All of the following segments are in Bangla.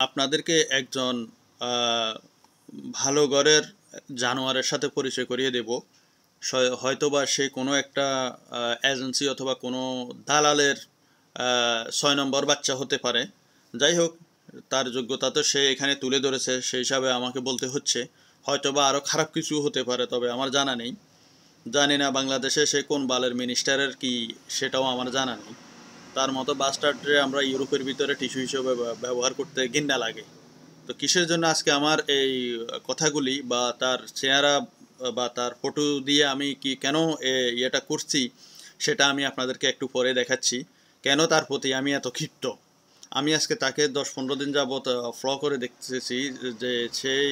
আপনাদেরকে একজন ভালো ঘরের জানোয়ারের সাথে পরিচয় করিয়ে দেব। হয়তোবা সে কোনো একটা এজেন্সি অথবা কোনো দালালের ছয় নম্বর বাচ্চা হতে পারে। যাই হোক, তার যোগ্যতা তো সে এখানে তুলে ধরেছে, সেই হিসাবে আমাকে বলতে হচ্ছে। হয়তোবা আরও খারাপ কিছু হতে পারে, তবে আমার জানা নেই। জানি না বাংলাদেশে সে কোন বালের মিনিস্টারের কি, সেটাও আমার জানা নেই। তার মতো বাস্টার্ডে আমরা ইউরোপের ভিতরে টিস্যু হিসেবে ব্যবহার করতে ঘিন্না লাগে। তো কিসের জন্য আজকে আমার এই কথাগুলি বা তার চেহারা বা তার ফটো দিয়ে আমি কি কেন ইয়েটা করছি, সেটা আমি আপনাদেরকে একটু পরে দেখাচ্ছি। কেন তার প্রতি আমি এত ক্ষিপ্ত? আমি আজকে তাকে দশ পনেরো দিন যাবৎ ফ্ল করে দেখতেছি যে সেই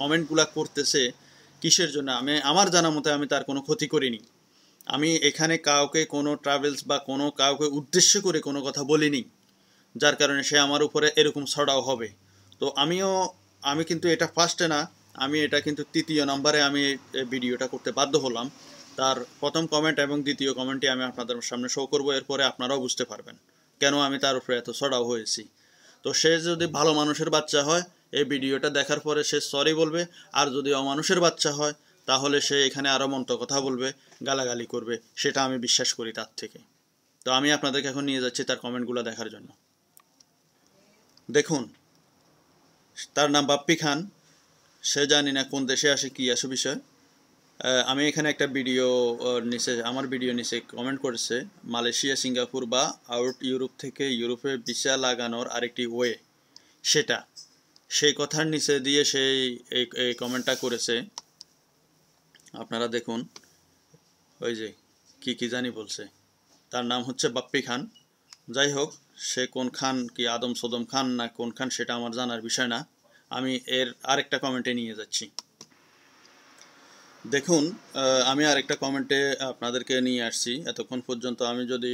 কমেন্টগুলা করতেছে, কিসের জন্য? আমি, আমার জানা মতে আমি তার কোনো ক্ষতি করিনি। আমি এখানে কাউকে কোনো ট্রাভেলস বা কোনো কাউকে উদ্দেশ্য করে কোনো কথা বলিনি, যার কারণে সে আমার উপরে এরকম ছড়াও হবে। তো আমিও, আমি কিন্তু এটা ফার্স্টে না, আমি এটা কিন্তু তৃতীয় নম্বরে আমি ভিডিওটা করতে বাধ্য হলাম। তার প্রথম কমেন্ট এবং দ্বিতীয় কমেন্টটি আমি আপনাদের সামনে শো করব, এরপরে আপনারাও বুঝতে পারবেন কেন আমি তার উপরে এত ছড়াও হয়েছি। তো সে যদি ভালো মানুষের বাচ্চা হয়, এই ভিডিওটা দেখার পরে সে সরি বলবে, আর যদি অমানুষের বাচ্চা হয় তাহলে সে এখানে আরও মন্ত কথা বলবে, গালাগালি করবে, সেটা আমি বিশ্বাস করি তার থেকে। তো আমি আপনাদেরকে এখন নিয়ে যাচ্ছি তার কমেন্টগুলো দেখার জন্য। দেখুন, তার নাম বাপ্পি খান। সে জানি না কোন দেশে আসে, কি আসে বিষয়। আমি এখানে একটা ভিডিও নিচে, আমার ভিডিও নিচে কমেন্ট করেছে, মালয়েশিয়া, সিঙ্গাপুর বা আউট ইউরোপ থেকে ইউরোপে ভিসা লাগানোর আরেকটি ওয়ে সেটা। সেই কথার নিচে দিয়ে সেই এই এই কমেন্টটা করেছে। আপনারা দেখুন, ওই যে কি কি জানি বলছে। তার নাম হচ্ছে বাপ্পি খান। যাই হোক, সে কোন খান কি আদম সদম খান না কোন খান সেটা আমার জানার বিষয় না। আমি এর আরেকটা কমেন্টে নিয়ে যাচ্ছি। দেখুন আমি আরেকটা কমেন্টে আপনাদেরকে নিয়ে আসছি। এতক্ষণ পর্যন্ত আমি যদি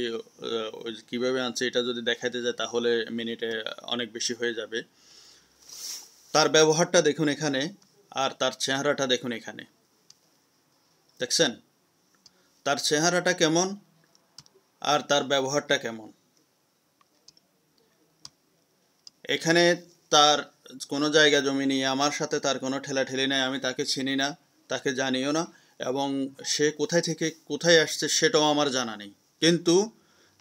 কীভাবে আনছি এটা যদি দেখাইতে যাই, তাহলে মিনিটে অনেক বেশি হয়ে যাবে। তার ব্যবহারটা দেখুন এখানে, আর তার চেহারাটা দেখুন এখানে। দেখছেন? তার চেহারাটা কেমন আর তার ব্যবহারটা কেমন? এখানে তার কোনো জায়গা জমি নিয়ে আমার সাথে তার কোনো ঠেলাঠেলি নেই, আমি তাকে চিনি না, তাকে জানিও না, এবং সে কোথায় থেকে কোথায় আসছে সেটাও আমার জানা নেই। কিন্তু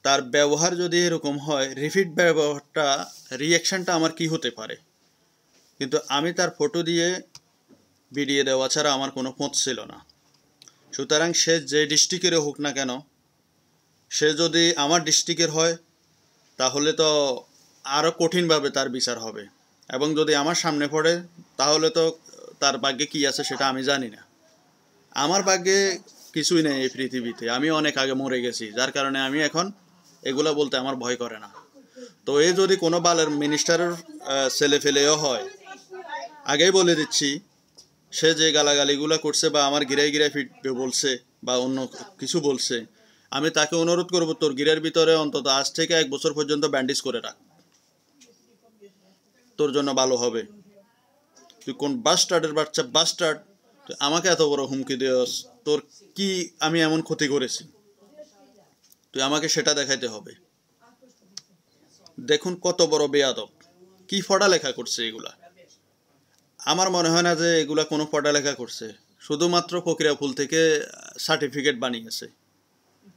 তার ব্যবহার যদি এরকম হয়, রিপিট ব্যবহারটা রিয়াকশানটা আমার কি হতে পারে? কিন্তু আমি তার ফটো দিয়ে ভিডিও দেওয়া ছাড়া আমার কোনো পথ ছিল না। সুতরাং সে যে ডিস্ট্রিক্টেরও হোক না কেন, সে যদি আমার ডিস্ট্রিক্টের হয়, তাহলে তো আরও কঠিনভাবে তার বিচার হবে। এবং যদি আমার সামনে পড়ে, তাহলে তো তার ভাগ্যে কী আছে সেটা আমি জানি না। আমার ভাগ্যে কিছুই নেই এই পৃথিবীতে। আমি অনেক আগে মরে গেছি, যার কারণে আমি এখন এগুলো বলতে আমার ভয় করে না। তো এ যদি কোনো বালের মিনিস্টারের ছেলে ফেলেও হয়, আগেই বলে দিচ্ছি সে যে গালাগালিগুলো করছে বা আমার গিরাই গিরাই ফিটবে বলছে বা অন্য কিছু বলছে, আমি তাকে অনুরোধ করব তোর গিরের ভিতরে অন্তত আজ থেকে এক বছর পর্যন্ত ব্যান্ডেজ করে রাখ। তোর জন্য ভালো হবে। তুই কোন বাস্টার্ডের বাচ্চা বাস্টার্ড তুই আমাকে এত বড় হুমকি দেওয়াস তোর কি আমি এমন ক্ষতি করেছি? তুই আমাকে সেটা দেখাইতে হবে। দেখুন কত বড় বেয়াদব। কি ফটা লেখা করছে এগুলা? আমার মনে হয় না যে এগুলা কোনো পড়ালেখা করছে। শুধুমাত্র প্রক্রিয়া ফুল থেকে সার্টিফিকেট বানিয়েছে।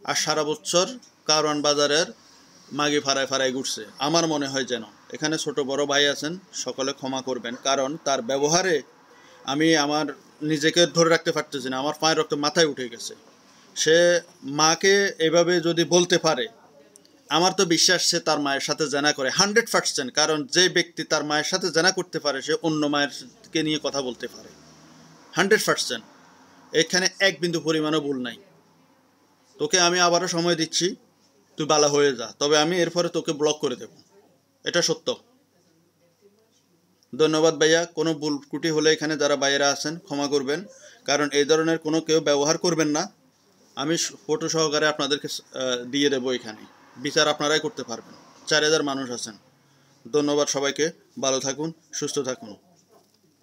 আর সারা বছর কারওয়ান বাজারের মাগি ফাড়ায় ফাড়ায় ঘুরছে। আমার মনে হয় যেন, এখানে ছোট বড় ভাই আছেন, সকলে ক্ষমা করবেন। কারণ তার ব্যবহারে আমি আমার নিজেকে ধরে রাখতে পারতেছি না। আমার পায়ের রক্ত মাথায় উঠে গেছে। সে মাকে এভাবে যদি বলতে পারে আমার তো বিশ্বাস সে তার মায়ের সাথে জানা করে, হান্ড্রেড পার্সেন্ট, কারণ যে ব্যক্তি তার মায়ের সাথে জানা করতে পারে, সে অন্য মায়েরকে নিয়ে কথা বলতে পারে। Hundred percent. এখানে এক বিন্দু পরিমাণও ভুল নাই। তোকে আমি আবারও সময় দিচ্ছি, তুই বালা হয়ে যা, তবে আমি এরপরে তোকে ব্লক করে দেব। এটা সত্য। ধন্যবাদ ভাইয়া, কোনো ভুল ত্রুটি হলে এখানে যারা বাইরে আছেন, ক্ষমা করবেন, কারণ এই ধরনের কোনো কেউ ব্যবহার করবেন না। আমি ফটো সহকারে আপনাদেরকে দিয়ে দেবো এখানে। বিচার আপনারাই করতে পারবেন। চার হাজার মানুষ আছেন। ধন্যবাদ সবাইকে। ভালো থাকুন সুস্থ থাকুন।